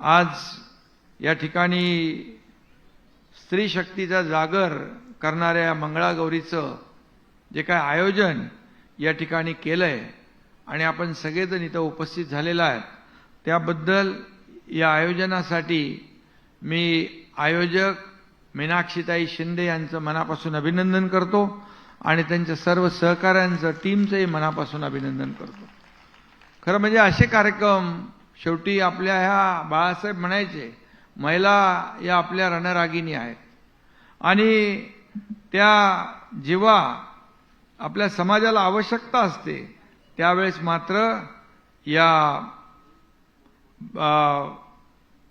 आज या ठिकाणी स्त्री शक्तीचा जागर करणाऱ्या मंगळागौरीचं जे काय आयोजन या ठिकाणी केलंय आणि आपण सगळेजण इथं उपस्थित झालेला आहेत त्याबद्दल या आयोजनासाठी मी आयोजक मीनाक्षीताई शिंदे यांचं मनापासून अभिनंदन करतो आणि त्यांच्या सर्व सहकाऱ्यांचं टीमचंही मनापासून अभिनंदन करतो. खरं म्हणजे असे कार्यक्रम शेवटी आपल्या ह्या बाळासाहेब म्हणायचे महिला या आपल्या रणरागिणी आहेत. आणि त्या जेव्हा आपल्या समाजाला आवश्यकता असते त्यावेळेस मात्र या आ,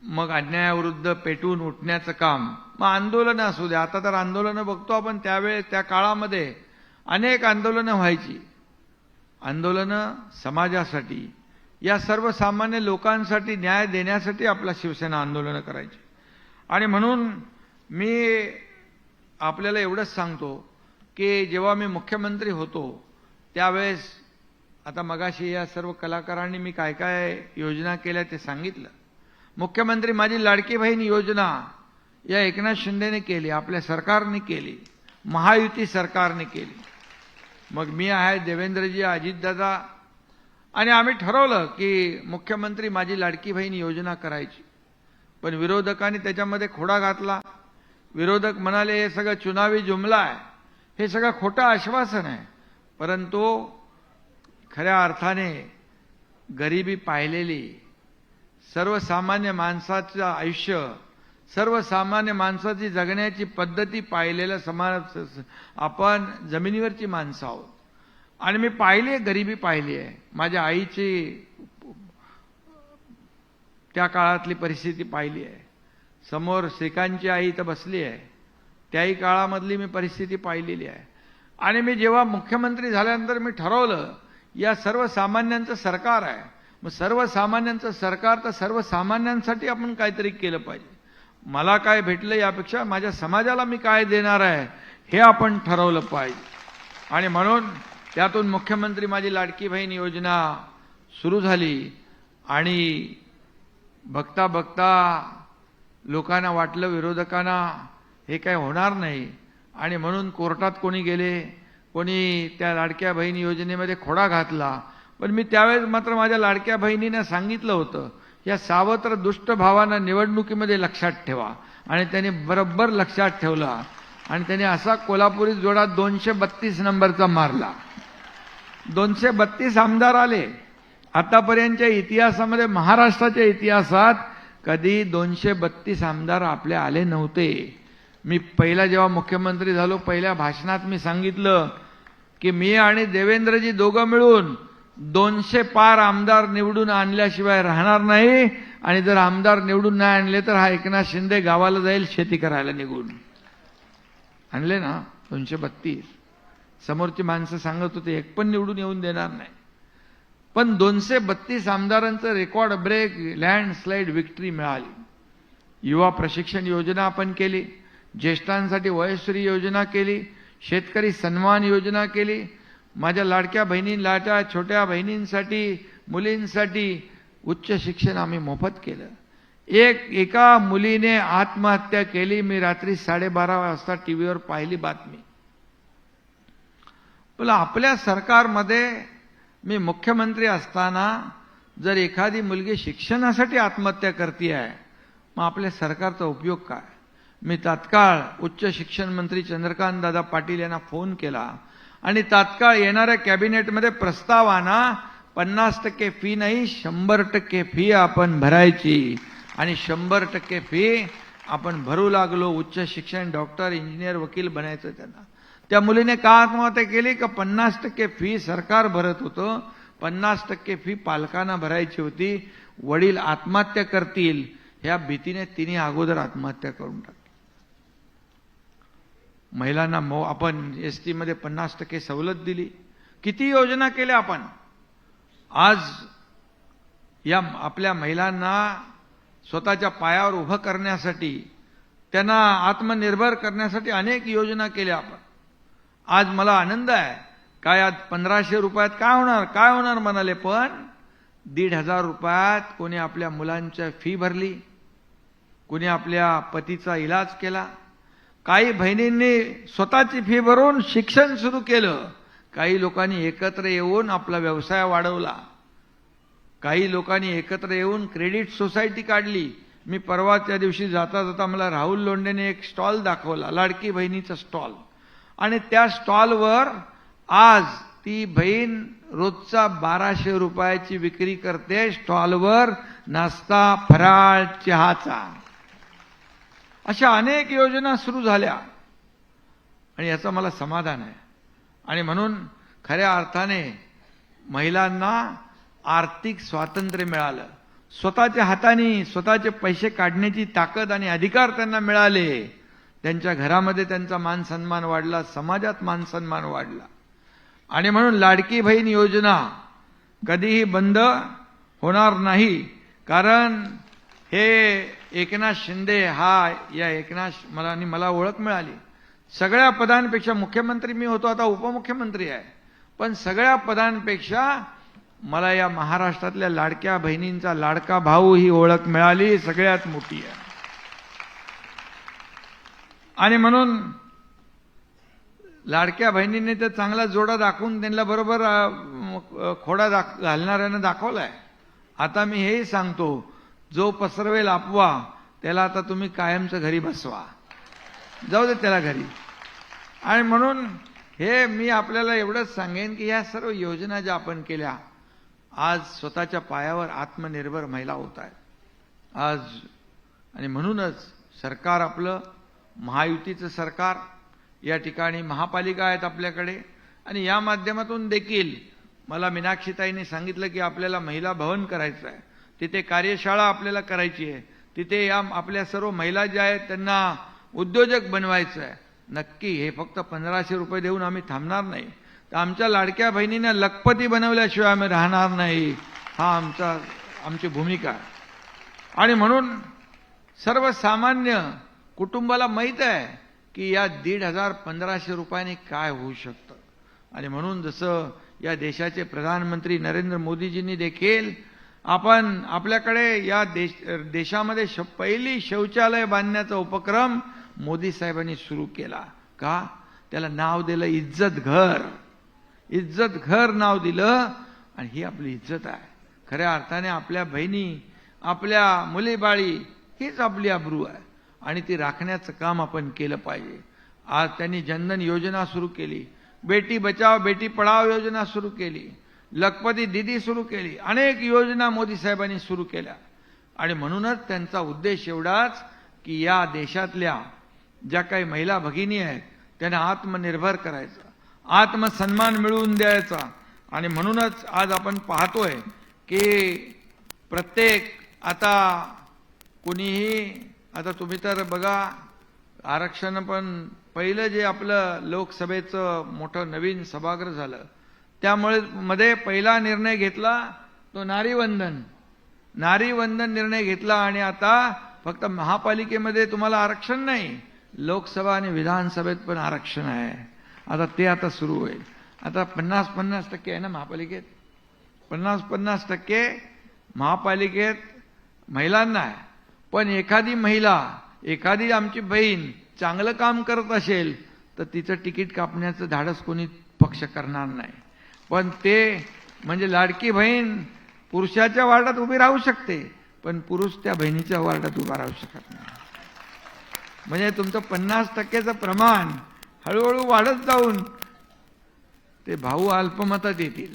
मग अन्यायाविरुद्ध पेटून उठण्याचं काम मग आंदोलनं असू द्या आता तर आंदोलनं बघतो आपण त्यावेळेस त्या काळामध्ये अनेक आंदोलनं व्हायची. आंदोलनं समाजासाठी या सर्वसामान्य लोकांसाठी न्याय देण्यासाठी आपला शिवसेना आंदोलनं करायची. आणि म्हणून मी आपल्याला एवढंच सांगतो की जेव्हा मी मुख्यमंत्री होतो त्यावेळेस आता मगाशी या सर्व कलाकारांनी मी काय काय योजना केल्या ते सांगितलं. मुख्यमंत्री माझी लाडकी बहीण योजना या एकनाथ शिंदेने केली आपल्या सरकारने केली महायुती सरकारने केली. मग मी आहे देवेंद्रजी अजितदादा आणि आम्ही ठरवलं की मुख्यमंत्री माझी लाडकी बहीण योजना करायची. पण विरोधकांनी त्याच्यामध्ये खोडा घातला. विरोधक म्हणाले हे सगळं चुनावी जुमला आहे. हे सगळं खोटं आश्वासन आहे. परंतु खऱ्या अर्थाने गरिबी पाहिलेली सर्वसामान्य माणसाचं आयुष्य सर्वसामान्य माणसाची जगण्याची पद्धती पाहिलेलं समाज आपण जमिनीवरची माणसं आहोत. आणि मी पाहिली आहे गरिबी पाहिली आहे. माझ्या आईची त्या काळातली परिस्थिती पाहिली आहे. समोर श्रीकांतची आई इथं बसली आहे. त्याही काळामधली मी परिस्थिती पाहिलेली आहे. आणि मी जेव्हा मुख्यमंत्री झाल्यानंतर मी ठरवलं या सर्वसामान्यांचं सरकार आहे. मग सर्वसामान्यांचं सरकार तर सर्वसामान्यांसाठी आपण काहीतरी केलं पाहिजे. मला काय भेटलं यापेक्षा माझ्या समाजाला मी काय देणार आहे हे आपण ठरवलं पाहिजे. आणि म्हणून त्यातून मुख्यमंत्री माझी लाडकी बहीण योजना सुरू झाली आणि बघता बघता लोकांना वाटलं विरोधकांना हे काय होणार नाही. आणि म्हणून कोर्टात कोणी गेले कोणी त्या लाडक्या बहीण योजनेमध्ये खोडा घातला. पण मी त्यावेळेस मात्र माझ्या लाडक्या बहिणीनं सांगितलं होतं या सावत्र दुष्ट भावांना निवडणुकीमध्ये लक्षात ठेवा. आणि त्याने बरोबर लक्षात ठेवला. आणि त्याने असा कोल्हापुरी जोडा दोनशे बत्तीस नंबरचा मारला. दोनशे बत्तीस आमदार आले. आतापर्यंतच्या इतिहासामध्ये महाराष्ट्राच्या इतिहासात कधी दोनशे बत्तीस आमदार आपले आले नव्हते. मी पहिला जेव्हा मुख्यमंत्री झालो पहिल्या भाषणात मी सांगितलं की मी आणि देवेंद्रजी दोघं मिळून दोनशे पार आमदार निवडून आणल्याशिवाय राहणार नाही आणि जर आमदार निवडून नाही आणले तर हा एकनाथ शिंदे गावाला जाईल शेती करायला निघून. आणले ना दोनशे बत्तीस? समोरची माणसं सांगत होते एक पण निवडून येऊन देणार नाही. पण दोनशे बत्तीस आमदारांचं रेकॉर्ड ब्रेक लँडस्लाईड विक्ट्री मिळाली. युवा प्रशिक्षण योजना आपण केली ज्येष्ठांसाठी वयश्री योजना केली शेतकरी सन्मान योजना केली. माझ्या लाडक्या बहिणी लाट्या छोट्या बहिणींसाठी मुलींसाठी उच्च शिक्षण आम्ही मोफत केलं. एक एका मुलीने आत्महत्या केली. मी रात्री साडेबारा वाजता टी व्हीवर पाहिली बातमी. पण आपल्या सरकारमध्ये मी मुख्यमंत्री असताना जर एखादी मुलगी शिक्षणासाठी आत्महत्या करते आहे मग आपल्या सरकारचा उपयोग काय? मी तात्काळ उच्च शिक्षण मंत्री चंद्रकांत दादा पाटील यांना फोन केला आणि तात्काळ येणाऱ्या कॅबिनेटमध्ये प्रस्ताव आणा पन्नास टक्के फी नाही शंभर टक्के फी आपण भरायची. आणि शंभर टक्के फी आपण भरू लागलो उच्च शिक्षण डॉक्टर इंजिनियर वकील बनायचं त्यांना. त्या मुलीने का आत्महत्या केली? का पन्नास टक्के फी सरकार भरत होतं? पन्नास टक्के फी पालकांना भरायची होती. वडील आत्महत्या करतील. ह्या भीतीने तिने अगोदर आत्महत्या करून टाकली. महिलांना मो आपण एस टीमध्ये पन्नास टक्के सवलत दिली. किती योजना केल्या आपण? आज या आपल्या महिलांना स्वतःच्या पायावर उभं करण्यासाठी त्यांना आत्मनिर्भर करण्यासाठी अनेक योजना केल्या आपण. आज मला आनंद आहे. काय आज पंधराशे रुपयात काय होणार? काय होणार म्हणाले पण दीड हजार रुपयात कोणी आपल्या मुलांच्या फी भरली कोणी आपल्या पतीचा इलाज केला. काही बहिणींनी स्वतःची फी भरून शिक्षण सुरू केलं. काही लोकांनी एकत्र येऊन आपला व्यवसाय वाढवला. काही लोकांनी एकत्र येऊन क्रेडिट सोसायटी काढली. मी परवा त्या दिवशी जाता जाता मला राहुल लोंढेने एक स्टॉल दाखवला लाडकी बहिणीचा स्टॉल आणि त्या स्टॉलवर आज ती बहीण रोजचा बाराशे रुपयाची विक्री करते. स्टॉलवर नाश्ता फराळ चहाचा. अशा अनेक योजना सुरू झाल्या. आणि याचं मला समाधान आहे. आणि म्हणून खऱ्या अर्थाने महिलांना आर्थिक स्वातंत्र्य मिळालं. स्वतःच्या हाताने स्वतःचे पैसे काढण्याची ताकद आणि अधिकार त्यांना मिळाले. त्यांच्या घरामध्ये त्यांचा मान सन्मान वाढला समाजात मान सन्मान वाढला. आणि म्हणून लाडकी बहीण योजना कधीही बंद होणार नाही कारण हे एकनाथ शिंदे हा या एकनाथ मला मला ओळख मिळाली. सगळ्या पदांपेक्षा मुख्यमंत्री मी होतो आता उपमुख्यमंत्री आहे. पण सगळ्या पदांपेक्षा मला या महाराष्ट्रातल्या लाडक्या बहिणींचा लाडका भाऊ ही ओळख मिळाली सगळ्यात मोठी आहे. आणि म्हणून लाडक्या बहिणींनी तर चांगला जोडा दाखवून त्यांना बरोबर खोडा दाख घालणाऱ्यानं दाखवलाय. आता मी हेही सांगतो जो पसरवेल आपवा त्याला आता तुम्ही कायमचं घरी बसवा. जाऊ दे त्याला घरी. आणि म्हणून हे मी आपल्याला एवढंच सांगेन की या सर्व योजना ज्या आपण केल्या आज स्वतःच्या पायावर आत्मनिर्भर महिला होत आहेत. आज आणि म्हणूनच सरकार आपलं महायुतीचं सरकार या ठिकाणी महापालिका आहेत आपल्याकडे. आणि या माध्यमातून देखील मला मीनाक्षीताईंनी सांगितलं की आपल्याला महिला भवन करायचं आहे. तिथे कार्यशाळा आपल्याला करायची आहे. तिथे या आपल्या सर्व महिला ज्या आहेत त्यांना उद्योजक बनवायचं आहे. नक्की हे फक्त पंधराशे रुपये देऊन आम्ही थांबणार नाही. तर आमच्या लाडक्या बहिणींना लखपती बनवल्याशिवाय आम्ही राहणार नाही. हा आमचा आमची भूमिका आहे. आणि म्हणून सर्वसामान्य कुटुंबाला माहीत आहे की या दीड हजार पंधराशे रुपयाने काय होऊ शकतं. आणि म्हणून जसं या देशाचे प्रधानमंत्री नरेंद्र मोदीजींनी देखील आपण आपल्याकडे या देश देशामध्ये श पहिली शौचालय बांधण्याचा उपक्रम मोदी साहेबांनी सुरू केला. का? त्याला नाव दिलं इज्जत घर. इज्जत घर नाव दिलं आणि ही आपली इज्जत आहे. खऱ्या अर्थाने आपल्या बहिणी आपल्या मुलीबाळी हीच आपली अब्रू आहे. आणि ती राखण्याचं काम आपण केलं पाहिजे. आज त्यांनी जनधन योजना सुरू केली. बेटी बचाव बेटी पढाव योजना सुरू केली. लखपती दिदी सुरू केली. अनेक योजना मोदी साहेबांनी सुरू केल्या. आणि म्हणूनच त्यांचा उद्देश एवढाच की या देशातल्या ज्या काही महिला भगिनी आहेत त्यांना आत्मनिर्भर करायचं आत्मसन्मान मिळवून द्यायचा. आणि म्हणूनच आज आपण पाहतोय की प्रत्येक आता कुणीही आता तुम्ही तर बघा आरक्षण पण पहिलं जे आपलं लोकसभेचं मोठं नवीन सभागृह झालं त्यामुळे मध्ये पहिला निर्णय घेतला तो नारीवंदन. नारीवंदन निर्णय घेतला आणि आता फक्त महापालिकेमध्ये तुम्हाला आरक्षण नाही लोकसभा आणि विधानसभेत पण आरक्षण आहे. आता ते आता सुरू होईल. आता पन्नास पन्नास टक्के आहे ना महापालिकेत? पन्नास पन्नास टक्के महापालिकेत महिलांना आहे. पण एखादी महिला एखादी आमची बहीण चांगलं काम करत असेल तर तिचं तिकीट कापण्याचं धाडस कोणी पक्ष करणार नाही. पण ते म्हणजे लाडकी बहीण पुरुषाच्या वार्डात उभी राहू शकते पण पुरुष त्या बहिणीच्या वार्डात उभा राहू शकत नाही. म्हणजे तुमचं पन्नास टक्क्याचं प्रमाण हळूहळू वाढत जाऊन ते भाऊ अल्पमतात येतील.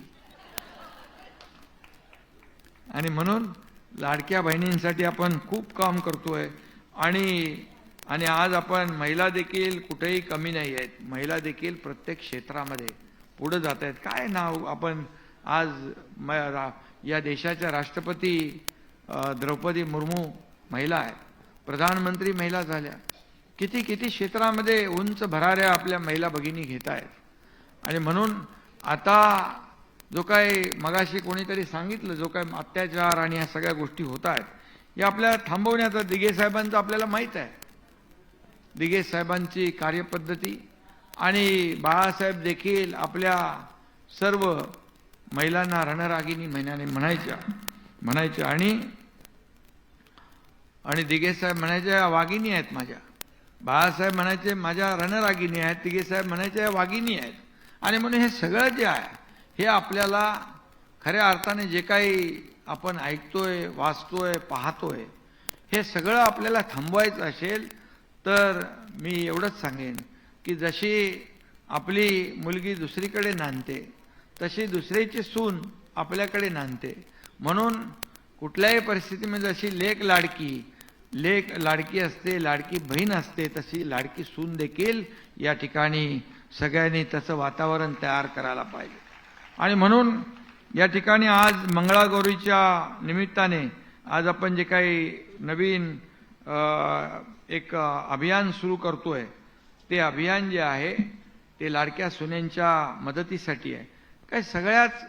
आणि म्हणून लाडक्या बहिणींसाठी आपण खूप काम करतोय. आणि आणि आज आपण महिला देखील कुठेही कमी नाही आहेत. महिला देखील प्रत्येक क्षेत्रामध्ये पुढे जात आहेत. काय नाव आपण आज म रा या देशाच्या राष्ट्रपती द्रौपदी मुर्मू महिला आहेत प्रधानमंत्री महिला झाल्या. किती किती क्षेत्रामध्ये उंच भराऱ्या आपल्या महिला भगिनी घेत आहेत. आणि म्हणून आता जो काय मगाशी कोणीतरी सांगितलं जो काय अत्याचार आणि ह्या सगळ्या गोष्टी होत आहेत या आपल्याला थांबवण्याचा दिघे साहेबांचं आपल्याला माहीत आहे. दिघे साहेबांची कार्यपद्धती आणि बाळासाहेब देखील आपल्या सर्व महिलांना रणरागिनी महिन्याने म्हणायच्या म्हणायच्या आणि आणि दिघेसाहेब म्हणायच्या या वाघिनी आहेत माझ्या. बाळासाहेब म्हणायचे माझ्या रणरागिनी आहेत. दिघेसाहेब म्हणायच्या या वाघिनी आहेत. आणि म्हणून हे सगळं जे आहे हे आपल्याला खऱ्या अर्थाने जे काही आपण ऐकतोय वाचतोय पाहतोय हे सगळं आपल्याला थांबवायचं असेल तर मी एवढंच सांगेन की जशी आपली मुलगी दुसरीकडे नांदते तशी दुसरीची सून आपल्याकडे नांदते. म्हणून कुठल्याही परिस्थितीमध्ये जशी लेक लाडकी लेक लाडकी असते लाडकी बहीण असते तशी लाडकी सून देखील या ठिकाणी सगळ्यांनी तसं वातावरण तयार करायला पाहिजे. आणि म्हणून या ठिकाणी आज मंगळागौरीच्या निमित्ताने आज आपण जे काही नवीन एक अभियान सुरू करतोय ते अभियान जे आहे ते लाडक्या सुनेंच्या मदतीसाठी आहे. काय सगळ्याच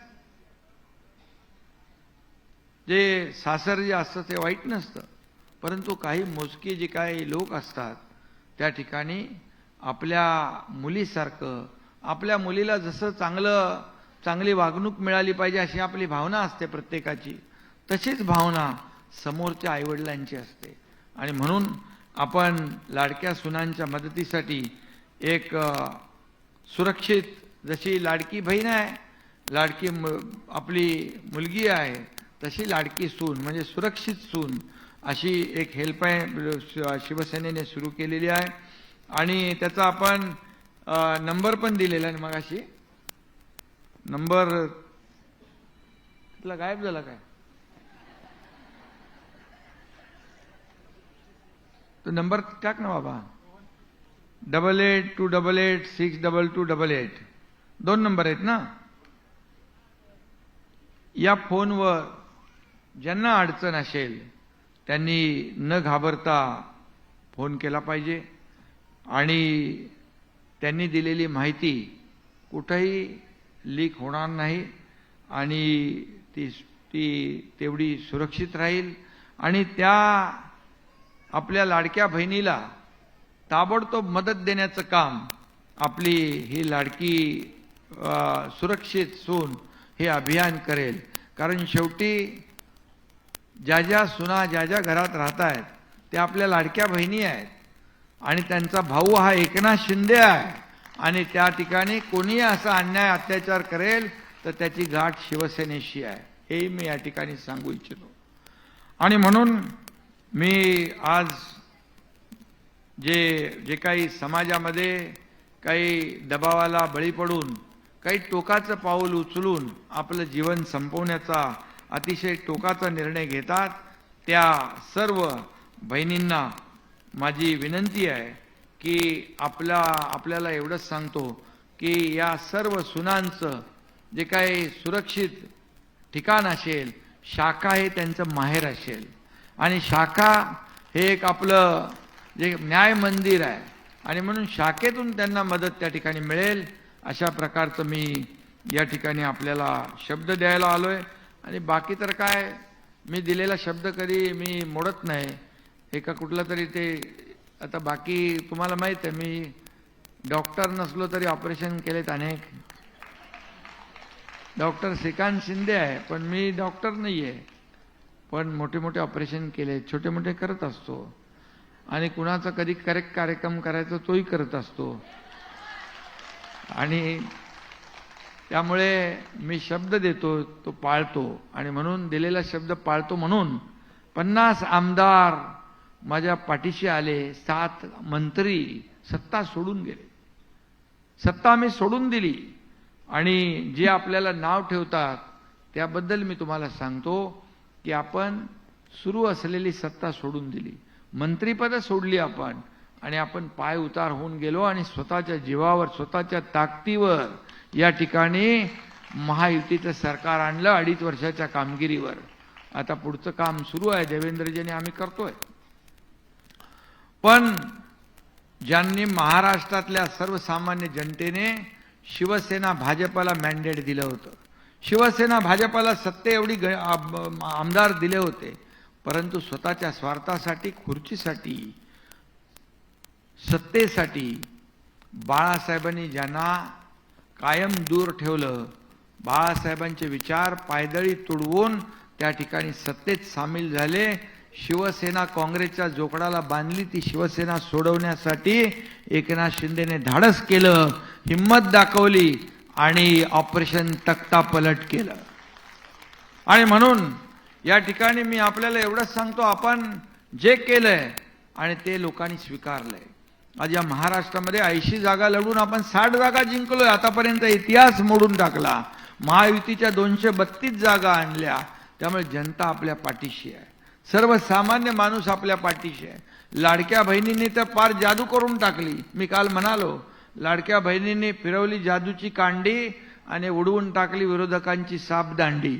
जे सासर जे असतं ते वाईट नसतं. परंतु काही मोजकी जे काही लोक असतात त्या ठिकाणी आपल्या मुलीसारखं आपल्या मुलीला जसं चांगलं चांगली वागणूक मिळाली पाहिजे अशी आपली भावना असते प्रत्येकाची. तशीच भावना समोरच्या आईवडिलांची असते. आणि म्हणून आपण लाडक्या सुनांच्या मदतीसाठी एक सुरक्षित जशी लाडकी बहीण आहे लाडकी आपली मुलगी आहे तशी लाडकी सून म्हणजे सुरक्षित सून अशी एक हेल्पलाईन शिवसेनेने सुरू केलेली आहे. आणि त्याचा आपण नंबर पण दिलेला आहे मगाशी. नंबर तिथला गायब झाला काय? तो नंबर टाक ना बाबा. Double eight two double eight six double two double eight. दोन नंबर आहेत ना? या फोनवर ज्यांना अडचण असेल त्यांनी न घाबरता फोन केला पाहिजे. आणि त्यांनी दिलेली माहिती कुठंही लीक होणार नाही आणि ती ती तेवढी सुरक्षित राहील. आणि त्या आपल्या लाडक्या बहिणीला ताबडतोब मदत देण्याचं काम आपली ही लाडकी सुरक्षित सून हे अभियान करेल. कारण शेवटी ज्या ज्या सुना ज्या ज्या घरात राहत आहेत त्या आपल्या लाडक्या बहिणी आहेत. आणि त्यांचा भाऊ हा एकनाथ शिंदे आहे. आणि त्या ठिकाणी कोणीही असा अन्याय अत्याचार करेल तर त्याची गाठ शिवसेनेशी आहे. हेही मी या ठिकाणी सांगू इच्छितो. आणि म्हणून मी आज जे जे काही समाजामध्ये काही दबावाला बळी पडून काही टोकाचं पाऊल उचलून आपलं जीवन संपवण्याचा अतिशय टोकाचा निर्णय घेतात त्या सर्व बहिणींना माझी विनंती आहे की आपला आपल्याला एवढंच सांगतो की या सर्व सुनांचं जे काही सुरक्षित ठिकाण असेल शाखा हे त्यांचं माहेर असेल. आणि शाखा हे एक आपलं जे न्याय मंदिर आहे. आणि म्हणून शाखेतून त्यांना मदत त्या ठिकाणी मिळेल अशा प्रकारचं मी या ठिकाणी आपल्याला शब्द द्यायला आलो आहे आणि बाकी तर काय मी दिलेला शब्द कधी मी मोडत नाही. एका कुठला तरी ते आता बाकी तुम्हाला माहीत आहे मी डॉक्टर नसलो तरी ऑपरेशन केलेत अनेक. डॉक्टर श्रीकांत शिंदे आहे पण मी डॉक्टर नाही आहे पण मोठे मोठे ऑपरेशन केले छोटे मोठे करत असतो. आणि कुणाचा कधी करेक्ट कार्यक्रम करायचा तोही करत असतो. आणि त्यामुळे मी शब्द देतो तो पाळतो. आणि म्हणून दिलेला शब्द पाळतो म्हणून पन्नास आमदार माझ्या पाठीशी आले सात मंत्री सत्ता सोडून गेले. सत्ता आम्ही सोडून दिली आणि जे आपल्याला नाव ठेवतात त्याबद्दल मी तुम्हाला सांगतो की आपण सुरू असलेली सत्ता सोडून दिली. मंत्रीपदं सोडली आपण आणि आपण पाय उतार होऊन गेलो आणि स्वतःच्या जीवावर स्वतःच्या ताकदीवर या ठिकाणी महायुतीचं सरकार आणलं अडीच वर्षाच्या कामगिरीवर. आता पुढचं काम सुरू आहे देवेंद्रजीने आम्ही करतोय. पण ज्यांनी महाराष्ट्रातल्या सर्वसामान्य जनतेने शिवसेना भाजपला मॅन्डेट दिलं होतं. शिवसेना भाजपाला सत्ते एवढी ग- आमदार दिले होते परंतु स्वतःच्या स्वार्थासाठी खुर्चीसाठी सत्तेसाठी बाळासाहेबांनी ज्यांना कायम दूर ठेवलं बाळासाहेबांचे विचार पायदळी तुडवून त्या ठिकाणी सत्तेत सामील झाले शिवसेना काँग्रेसच्या जोकडाला बांधली ती शिवसेना सोडवण्यासाठी एकनाथ शिंदेने धाडस केलं हिंमत दाखवली आणि ऑपरेशन तक्ता पलट केलं. आणि म्हणून या ठिकाणी मी आपल्याला एवढंच सांगतो आपण जे केलंय आणि ते लोकांनी स्वीकारलंय. आज या महाराष्ट्रामध्ये ऐंशी जागा लढून आपण साठ जागा जिंकलोय आतापर्यंत इतिहास मोडून टाकला. महायुतीच्या दोनशे बत्तीस जागा आणल्या त्यामुळे जनता आपल्या पाठीशी आहे. सर्वसामान्य माणूस आपल्या पाठीशी आहे. लाडक्या बहिणींनी तर फार जादू करून टाकली. मी काल म्हणालो लाडक्या बहिणींनी फिरवली जादूची कांडी आणि उडवून टाकली विरोधकांची सापदांडी.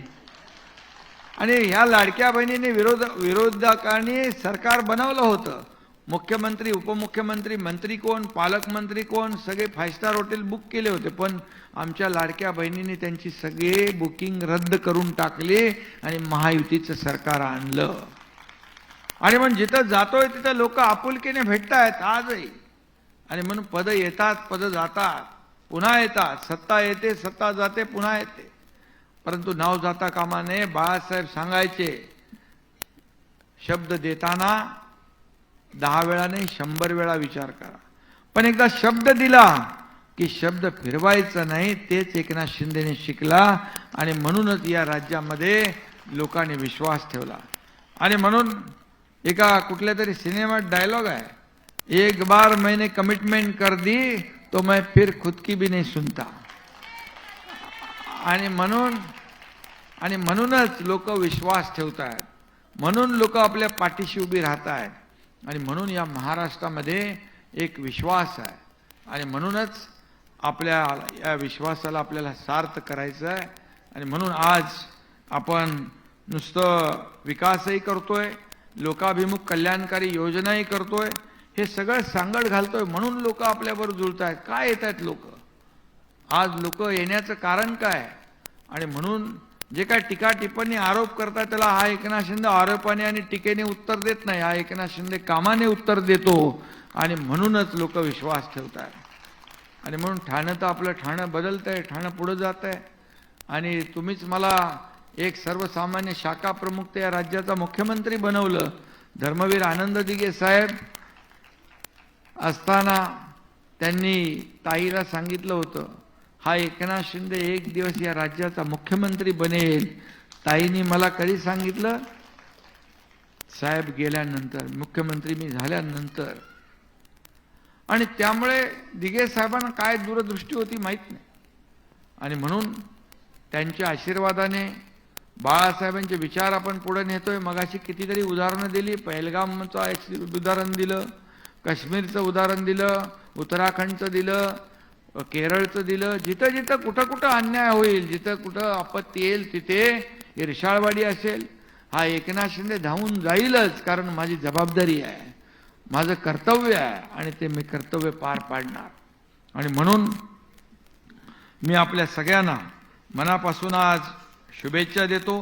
आणि ह्या लाडक्या बहिणीने विरोध विरोधकांनी सरकार बनवलं होतं. मुख्यमंत्री उपमुख्यमंत्री मंत्री कोण पालकमंत्री कोण सगळे फाय स्टार हॉटेल बुक केले होते. पण आमच्या लाडक्या बहिणीने त्यांची सगळे बुकिंग रद्द करून टाकले आणि महायुतीचं सरकार आणलं. आणि मग जिथं जातोय तिथं लोक आपुलकीने भेटतायत आजही. आणि म्हणून पद येतात पद जातात. पुन्हा येतात. सत्ता येते सत्ता जाते पुन्हा येते. परंतु नाव जाता कामा नये. बाळासाहेब सांगायचे शब्द देताना दहा वेळा नाही शंभर वेळा विचार करा. पण एकदा शब्द दिला की शब्द फिरवायचा नाही तेच एकनाथ शिंदेने शिकला आणि म्हणूनच या राज्यामध्ये लोकांनी विश्वास ठेवला. आणि म्हणून एका कुठल्या तरी सिनेमात डायलॉग आहे. एक बार मैंने कमिटमेंट कर दी तो मैं फिर खुद की भी नाही सुनता. आणि म्हणून आणि म्हणूनच लोक विश्वास ठेवत आहेत म्हणून लोक आपल्या पाठीशी उभी राहत आहेत आणि म्हणून या महाराष्ट्रामध्ये एक विश्वास आहे. आणि म्हणूनच आपल्या या विश्वासाला आपल्याला सार्थ करायचं आहे. आणि म्हणून आज आपण नुसतं विकासही करतोय लोकाभिमुख कल्याणकारी योजनाही करतोय हे सगळं सांगड घालतोय. म्हणून लोक आपल्याबरोबर जुळत आहेत काय येत आहेत लोक? आज लोक येण्याचं कारण काय? आणि म्हणून जे काय टीका टिप्पणी आरोप करतात त्याला हा एकनाथ शिंदे आरोपाने आणि टीकेने उत्तर देत नाही. हा एकनाथ शिंदे कामाने उत्तर देतो आणि म्हणूनच लोक विश्वास ठेवतात आणि म्हणून ठाणं तर आपलं ठाणं बदलत आहे ठाणं पुढं जात आहे आणि तुम्हीच मला एक सर्वसामान्य शाखा प्रमुख या राज्याचा मुख्यमंत्री बनवलं. धर्मवीर आनंद दिगे साहेब असताना त्यांनी ताईला सांगितलं होतं. हा एकनाथ शिंदे एक दिवस या राज्याचा मुख्यमंत्री बनेल. ताईने मला कधी सांगितलं? साहेब गेल्यानंतर मुख्यमंत्री मी झाल्यानंतर. आणि त्यामुळे दिगे साहेबांना काय दूरदृष्टी होती माहीत नाही. आणि म्हणून त्यांच्या आशीर्वादाने बाळासाहेबांचे विचार आपण पुढे नेतोय. मगाशी कितीतरी उदाहरणं दिली. पहलगामचं उदाहरण दिलं काश्मीरचं उदाहरण दिलं उत्तराखंडचं दिलं केरळचं दिलं जिथं जिथं कुठं कुठं अन्याय होईल जिथं कुठं आपत्ती येईल तिथे इरशाळवाडी असेल हा एकनाथ शिंदे धावून जाईलच कारण माझी जबाबदारी आहे माझं कर्तव्य आहे आणि ते मी कर्तव्य पार पाडणार. आणि म्हणून मी आपल्या सगळ्यांना मनापासून आज शुभेच्छा देतो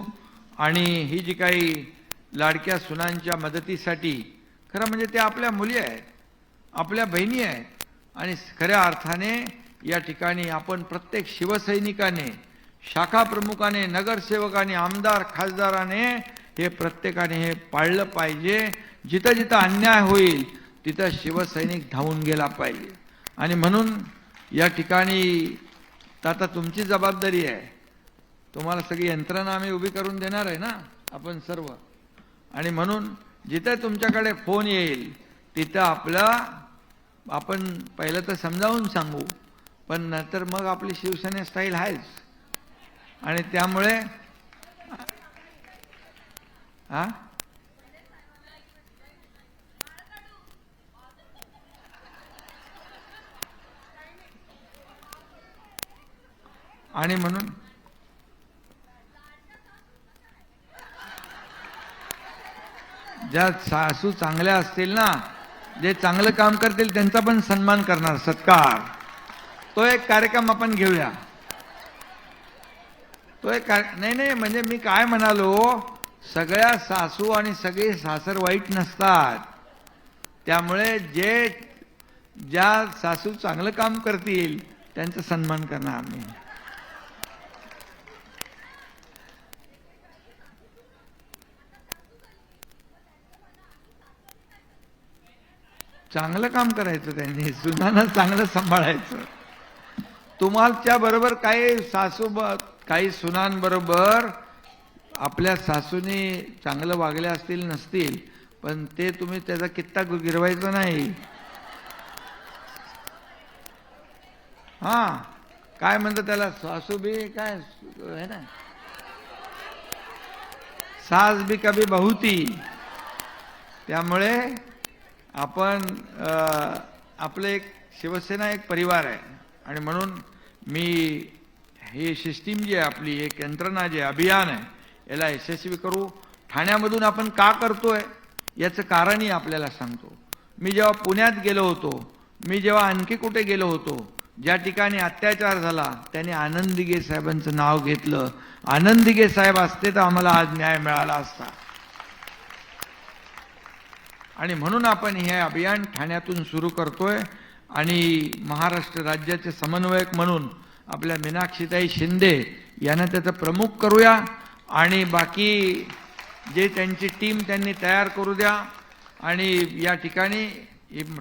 आणि ही जी काही लाडक्या सुनांच्या मदतीसाठी खरं म्हणजे ते आपल्या मुली आहेत आपल्या बहिणी आहेत आणि खऱ्या अर्थाने या ठिकाणी आपण प्रत्येक शिवसैनिकाने शाखा प्रमुखाने नगरसेवकाने आमदार खासदाराने हे प्रत्येकाने हे पाळलं पाहिजे. जिथं जिथं अन्याय होईल तिथं शिवसैनिक धावून गेला पाहिजे. आणि म्हणून या ठिकाणी आता तुमची जबाबदारी आहे. तुम्हाला सगळी यंत्रणा आम्ही उभी करून देणार आहे ना आपण सर्व. आणि म्हणून जिथं तुमच्याकडे फोन येईल तिथं आपला आपण पहिलं तर समजावून सांगू. पण नंतर मग आपली शिवसेना स्टाईल आहेच. आणि त्यामुळे हा आणि म्हणून ज्या सासू चांगल्या असतील ना जे चांगलं काम करतील त्यांचा पण सन्मान करणार सत्कार. तो एक कार्यक्रम आपण घेऊया. तो एक नाही नाही म्हणजे मी काय म्हणालो सगळ्या सासू आणि सगळे सासर वाईट नसतात. त्यामुळे जे ज्या सासू चांगलं काम करतील त्यांचा सन्मान करणार आम्ही. चांगलं काम करायचं त्यांनी सुनानं चांगलं सांभाळायचं. तुम्हाच्या बरोबर काही सासू काही सुनांबरोबर आपल्या सासूने चांगलं वागले असतील नसतील पण ते तुम्ही त्याचा कित्ता गिरवायचं नाही. हा काय म्हणतात त्याला? सासू बी काय आहे ना? सास बी कभी बहुती. त्यामुळे आपण आपले आपलं एक शिवसेना एक परिवार आहे. आणि म्हणून मी ही सिस्टीम जी आहे आपली एक यंत्रणा जी अभियान आहे याला यशस्वी करू. ठाण्यामधून आपण का करतोय याचं कारणही आपल्याला सांगतो. मी जेव्हा पुण्यात गेलो होतो मी जेव्हा आणखी कुठे गेलो होतो ज्या ठिकाणी अत्याचार झाला त्याने आनंदिगे साहेबांचं नाव घेतलं. आनंदिगे साहेब असते तर आम्हाला आज न्याय मिळाला असता. आणि म्हणून आपण हे अभियान ठाण्यातून सुरू करतोय. आणि महाराष्ट्र राज्याचे समन्वयक म्हणून आपल्या मीनाक्षीताई शिंदे यांना त्याचं प्रमुख करूया. आणि बाकी जे त्यांची टीम त्यांनी तयार करू द्या. आणि या ठिकाणी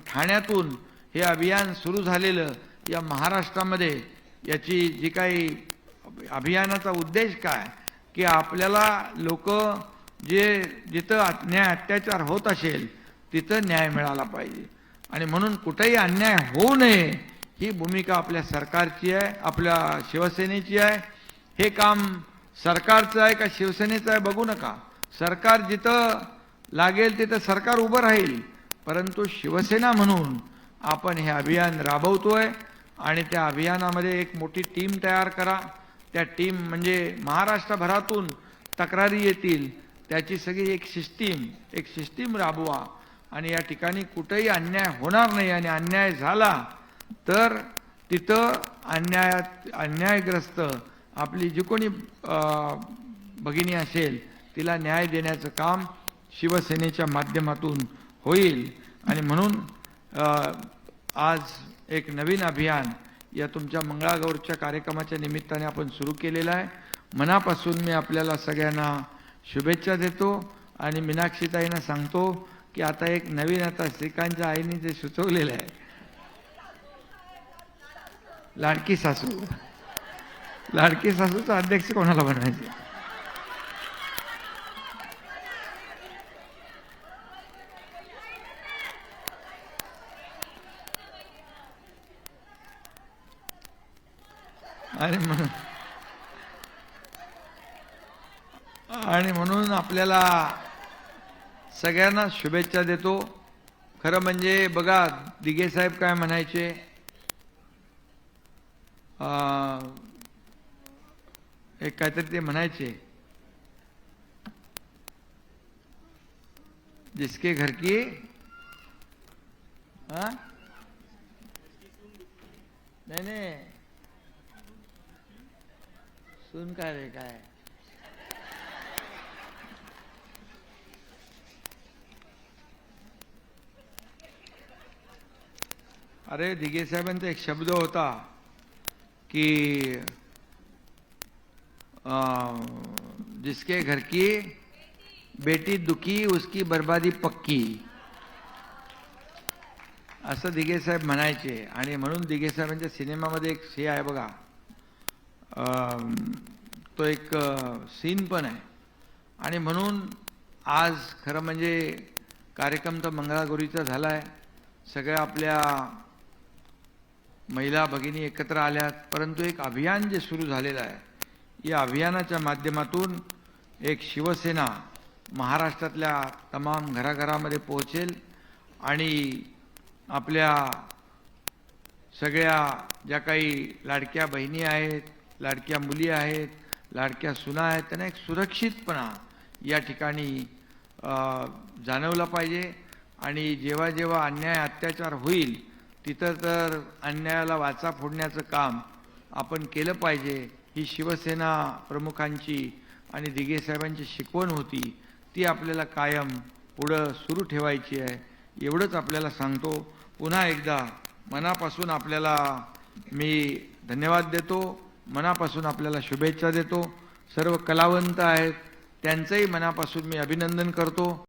ठाण्यातून हे अभियान सुरू झालेलं या महाराष्ट्रामध्ये याची जी काही अभियानाचा उद्देश काय? की आपल्याला लोक जे जिथं न्याय अत्याचार होत असेल तिथं न्याय मिळाला पाहिजे. आणि म्हणून कुठेही अन्याय होऊ नये. ही भूमिका आपल्या सरकारची आहे आपल्या शिवसेनेची आहे. हे काम सरकारचं आहे का शिवसेनेचं आहे बघू नका. सरकार जिथं लागेल तिथं सरकार उभं राहील. परंतु शिवसेना म्हणून आपण हे अभियान राबवतोय आणि त्या अभियानामध्ये एक मोठी टीम तयार करा. त्या टीम म्हणजे महाराष्ट्रभरातून तक्रारी येतील. त्याची सगळी एक सिस्टीम एक सिस्टीम राबवा. आणि या ठिकाणी कुठेही अन्याय होणार नाही आणि अन्याय झाला तर तिथं अन्यायात अन्यायग्रस्त आपली जी कोणी भगिनी असेल तिला न्याय देण्याचं काम शिवसेनेच्या माध्यमातून होईल. आणि म्हणून आज एक नवीन अभियान या तुमच्या मंगळागौरच्या कार्यक्रमाच्या निमित्ताने आपण सुरू केलेलं आहे. मनापासून मी आपल्याला सगळ्यांना शुभेच्छा देतो आणि मीनाक्षीताईंना सांगतो की आता एक नवीन आता श्रीकांतच्या आईने जे सुचवलेलं आहे. लाडकी सासू. लाडकी सासूचा अध्यक्ष कोणाला बनवायचे? आणि म्हणून आणि म्हणून आपल्याला सगळ्यांना शुभेच्छा देतो. खरं म्हणजे बघा दिघे साहेब काय म्हणायचे? अं, एक काहीतरी ते म्हणायचे. जिसके घर की हा? नाही नाही. सुन काय रे काय? अरे दिघे साहेबांचा एक शब्द होता की जिसके घर की बेटी दुखी उसकी बर्बादी पक्की. असं दिघे साहेब म्हणायचे. आणि म्हणून दिघे साहेबांच्या सिनेमामध्ये एक हे आहे बघा. तो एक सीन पण आहे. आणि म्हणून आज खरं म्हणजे कार्यक्रम तर मंगळागौरीचा झाला आहे सगळ्या आपल्या महिला भगिनी एकत्र आल्यात परंतु एक अभियान जे सुरू झालेलं आहे या अभियानाच्या माध्यमातून एक शिवसेना महाराष्ट्रातल्या तमाम घराघरामध्ये पोहोचेल आणि आपल्या सगळ्या ज्या काही लाडक्या बहिणी आहेत लाडक्या मुली आहेत लाडक्या सुना आहेत त्यांना एक सुरक्षितपणा या ठिकाणी जाणवला पाहिजे. आणि जेव्हा जेव्हा अन्याय अत्याचार होईल तिथं तर अन्यायाला वाचा फोडण्याचं काम आपण केलं पाहिजे. ही शिवसेना प्रमुखांची आणि दिघे साहेबांची शिकवण होती. ती आपल्याला कायम पुढं सुरू ठेवायची आहे. एवढंच आपल्याला सांगतो. पुन्हा एकदा मनापासून आपल्याला मी धन्यवाद देतो. मनापासून आपल्याला शुभेच्छा देतो. सर्व कलावंत आहेत. त्यांचंही मनापासून मी अभिनंदन करतो.